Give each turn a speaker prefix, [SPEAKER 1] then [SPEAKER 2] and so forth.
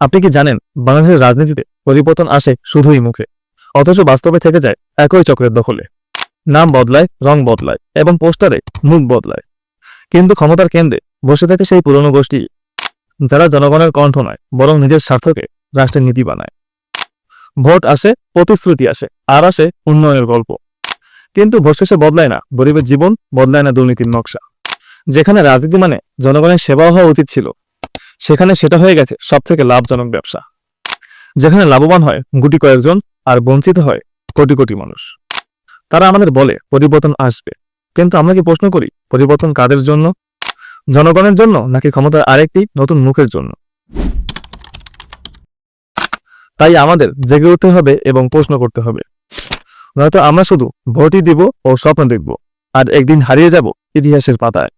[SPEAKER 1] আপনি কি জানেন, বাংলাদেশের রাজনীতিতে পরিবর্তন আসে শুধুই মুখে, অথচ বাস্তবে থেকে যায় একই চক্রের দখলে। নাম বদলায়, রং বদলায় এবং পোস্টারে মুখ বদলায়। কিন্তু ক্ষমতার কেন্দ্রে বসে থাকে সেই পুরনো গোষ্ঠী, যারা জনগণের কণ্ঠ নয়, বরং নিজের স্বার্থকে রাষ্ট্রের নীতি বানায়। ভোট আসে, প্রতিশ্রুতি আসে, আর আসে উন্নয়নের গল্প। কিন্তু ভোট শেষে বদলায় না, গরিবের জীবন বদলায় না দুর্নীতির নকশা। যেখানে রাজনীতি মানে জনগণের সেবা হওয়া উচিত ছিল সেখানে সেটা হয়ে গেছে সব থেকে লাভজনক ব্যবসা। যেখানে লাভবান হয় গুটি কয়েকজন আর বঞ্চিত হয় কোটি কোটি মানুষ। তারা আমাদের বলে, পরিবর্তন আসবে। কিন্তু আমরা কি প্রশ্ন করি, পরিবর্তন কাদের জন্য? জনগণের জন্য নাকি ক্ষমতার আরেকটি নতুন মুখের জন্য? তাই আমাদের জেগে উঠতে হবে এবং প্রশ্ন করতে হবে। নয়তো আমরা শুধু ভোটই দিব ও স্বপ্ন দেখব, আর একদিন হারিয়ে যাব ইতিহাসের পাতায়।